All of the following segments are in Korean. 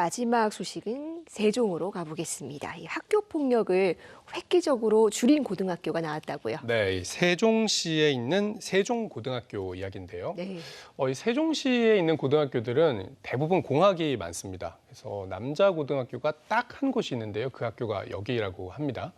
마지막 소식은 세종으로 가보겠습니다. 이 학교 폭력을 획기적으로 줄인 고등학교가 나왔다고요. 네, 이 세종시에 있는 세종고등학교 이야기인데요. 네. 어, 이 세종시에 있는 고등학교들은 대부분 공학이 많습니다. 그래서 남자 고등학교가 딱 한 곳이 있는데요. 그 학교가 여기라고 합니다.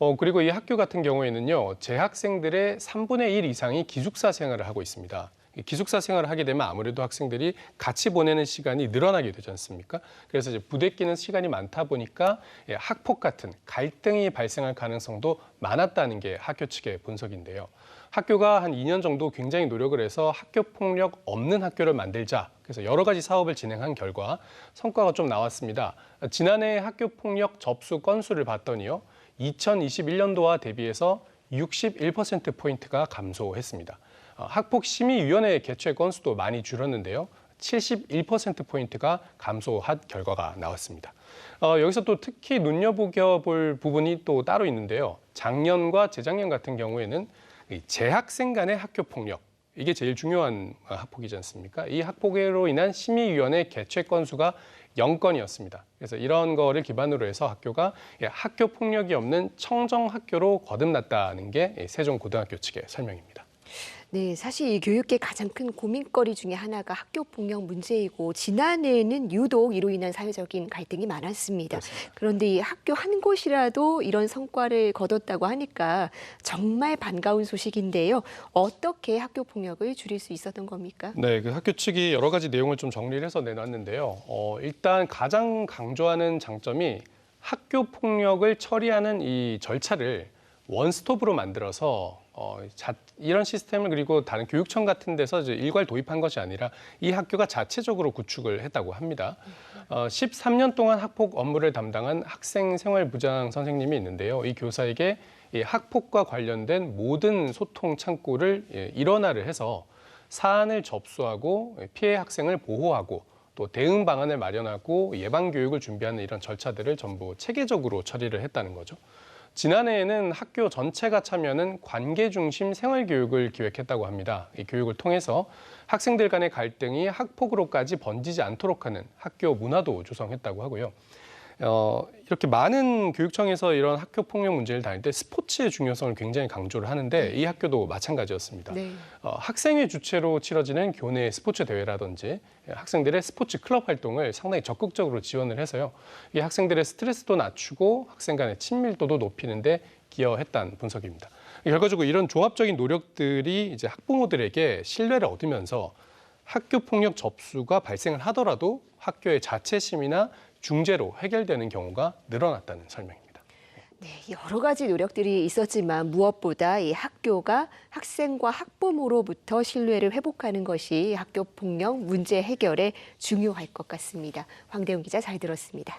어, 그리고 이 학교 같은 경우에는요, 재학생들의 3분의 1 이상이 기숙사 생활을 하고 있습니다. 이 기숙사 생활을 하게 되면 아무래도 학생들이 같이 보내는 시간이 늘어나게 되지 않습니까? 그래서 이제 부대끼는 시간이 많다 보니까 예, 학폭 같은 갈등이 발생할 가능성도 많았다는 게 학교 측의 분석인데요. 학교가 한 2년 정도 굉장히 노력을 해서 학교 폭력 없는 학교를 만들자. 그래서 여러 가지 사업을 진행한 결과 성과가 좀 나왔습니다. 지난해 학교 폭력 접수 건수를 봤더니요. 2021년도와 대비해서 61% 포인트가 감소했습니다. 어, 학폭 심의위원회 개최 건수도 많이 줄었는데요. 71% 포인트가 감소한 결과가 나왔습니다. 어, 여기서 또 특히 눈여겨볼 부분이 또 따로 있는데요. 작년과 재작년 같은 경우에는 이 재학생 간의 학교 폭력 이게 제일 중요한 어, 학폭이지 않습니까? 이 학폭으로 인한 심의위원회 개최 건수가 0건이었습니다. 그래서 이런 거를 기반으로 해서 학교가 예, 학교 폭력이 없는 청정 학교로 거듭났다는 게 예, 세종고등학교 측의 설명입니다. 네, 사실 이 교육계 가장 큰 고민거리 중에 하나가 학교 폭력 문제이고 지난해에는 유독 이로 인한 사회적인 갈등이 많았습니다. 그렇습니다. 그런데 이 학교 한 곳이라도 이런 성과를 거뒀다고 하니까 정말 반가운 소식인데요. 어떻게 학교 폭력을 줄일 수 있었던 겁니까? 네, 그 학교 측이 여러 가지 내용을 좀 정리를 해서 내놨는데요. 어, 일단 가장 강조하는 장점이 학교 폭력을 처리하는 이 절차를 원스톱으로 만들어서 어, 자, 이런 시스템을 그리고 다른 교육청 같은 데서 일괄 도입한 것이 아니라 이 학교가 자체적으로 구축을 했다고 합니다. 어, 13년 동안 학폭 업무를 담당한 학생생활부장 선생님이 있는데요. 이 교사에게 이 학폭과 관련된 모든 소통 창구를 예, 일원화를 해서 사안을 접수하고 피해 학생을 보호하고 또 대응 방안을 마련하고 예방 교육을 준비하는 이런 절차들을 전부 체계적으로 처리를 했다는 거죠. 지난해에는 학교 전체가 참여하는 관계 중심 생활 교육을 기획했다고 합니다. 이 교육을 통해서 학생들 간의 갈등이 학폭으로까지 번지지 않도록 하는 학교 문화도 조성했다고 하고요. 어, 이렇게 많은 교육청에서 이런 학교 폭력 문제를 다닐 때 스포츠의 중요성을 굉장히 강조를 하는데 이 학교도 마찬가지였습니다. 네. 어, 학생회 주최로 치러지는 교내 스포츠 대회라든지 학생들의 스포츠 클럽 활동을 상당히 적극적으로 지원을 해서요. 이 학생들의 스트레스도 낮추고 학생 간의 친밀도도 높이는데 기여했다는 분석입니다. 결과적으로 이런 종합적인 노력들이 이제 학부모들에게 신뢰를 얻으면서 학교 폭력 접수가 발생을 하더라도 학교의 자체심이나 중재로 해결되는 경우가 늘어났다는 설명입니다. 네, 여러 가지 노력들이 있었지만 무엇보다 이 학교가 학생과 학부모로부터 신뢰를 회복하는 것이 학교 폭력 문제 해결에 중요할 것 같습니다. 황대훈 기자 잘 들었습니다.